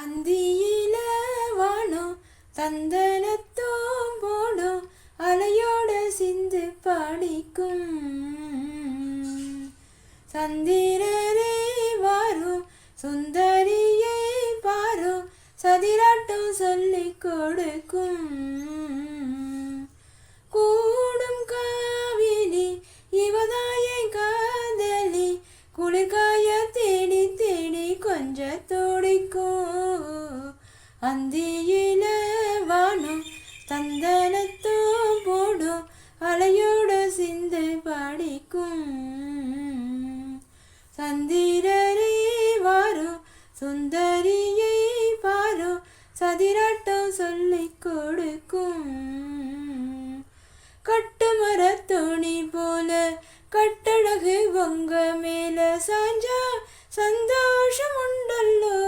அந்தியில வானோ சந்தனத்தோம் போடும் அலையோட சிந்து பாடிக்கும். சந்திரரே வாரும் சுந்தரியை பாரும் சதிராட்டம் சொல்லிக் கொடுக்கும். சந்திரரே வாரோ சுந்தரியை பாரும் சதிராட்டம் சொல்லிக் கொடுக்கும். கட்டுமர துணி போல கட்டழகு உங்க மேல சாஞ்சா சந்தோஷம் உண்டல்லோ.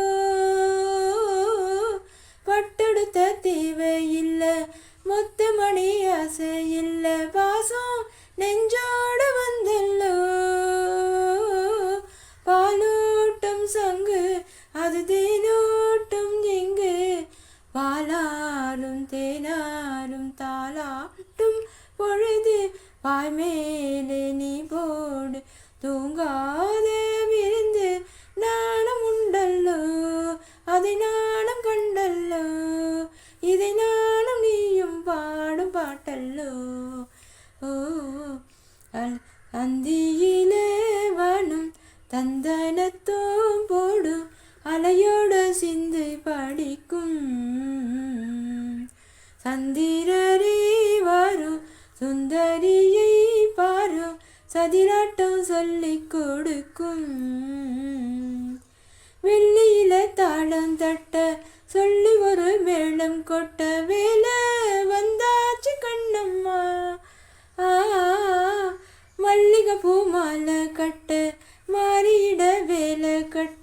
பாய் மேலே நீ போடு தூங்காதே விருந்து நாணம் உண்டல்லோ அதை நாணம் கண்டல்லோ இதை நாணம் நீயும் பாடும் பாட்டல்லோ. ஓ அந்தியிலே வானும் தந்தனத்தோம் போடும் அலையோடு சிந்து படிக்கும். சந்திரரே சுந்தரியை பாரும். சதிராட்டம் சொல்லிக் கொடுக்கும். வெள்ளியில தாளம் தட்ட சொல்லி ஒரு மேளம் கொட்ட வேலை வந்தாச்சு கண்ணம்மா. ஆ மல்லிகை பூ மாலை கட்ட மாறியிட வேலை கட்ட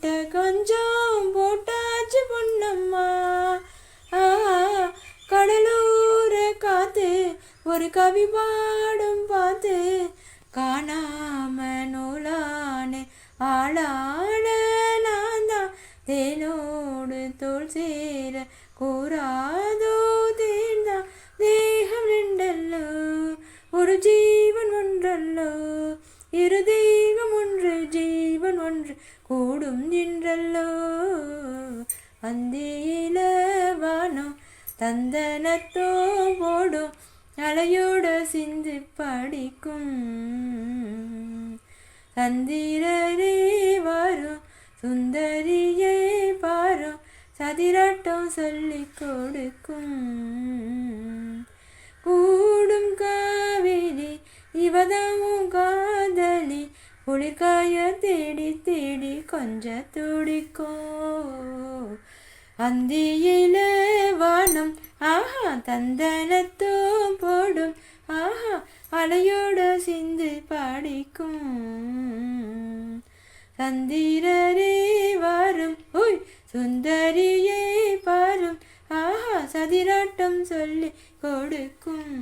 ஒரு கவி பாடும் பார்த்து காணாம நூலான ஆளான நான் தான் தேனோடு தோல் சேர கூறாதோ தேன்தான். தேகம் ரெண்டல்லோ ஒரு ஜீவன் ஒன்றல்லோ இரு தெய்வம் ஒன்று ஜீவன் ஒன்று கூடும் என்றல்லோ அந்தியில வானம் தந்தனத்தோ போடும் அலையோடு சிந்து படிக்கும். சந்திரரே வரும் சுந்தரியை பாரும் சதிராட்டம் சொல்லி கொடுக்கும். கூடும் காவிரி இவதமும் காதலி குளிர்காய தேடி தேடி கொஞ்ச துடிக்கோ அந்தியில ஆஹா தந்தனத்தும் போடும். ஆஹா அலையோட சிந்து பாடிக்கும். சந்திரரே வாரும். ஓய் சுந்தரியே பாரும். ஆஹா சதிராட்டம் சொல்லி கொடுக்கும்.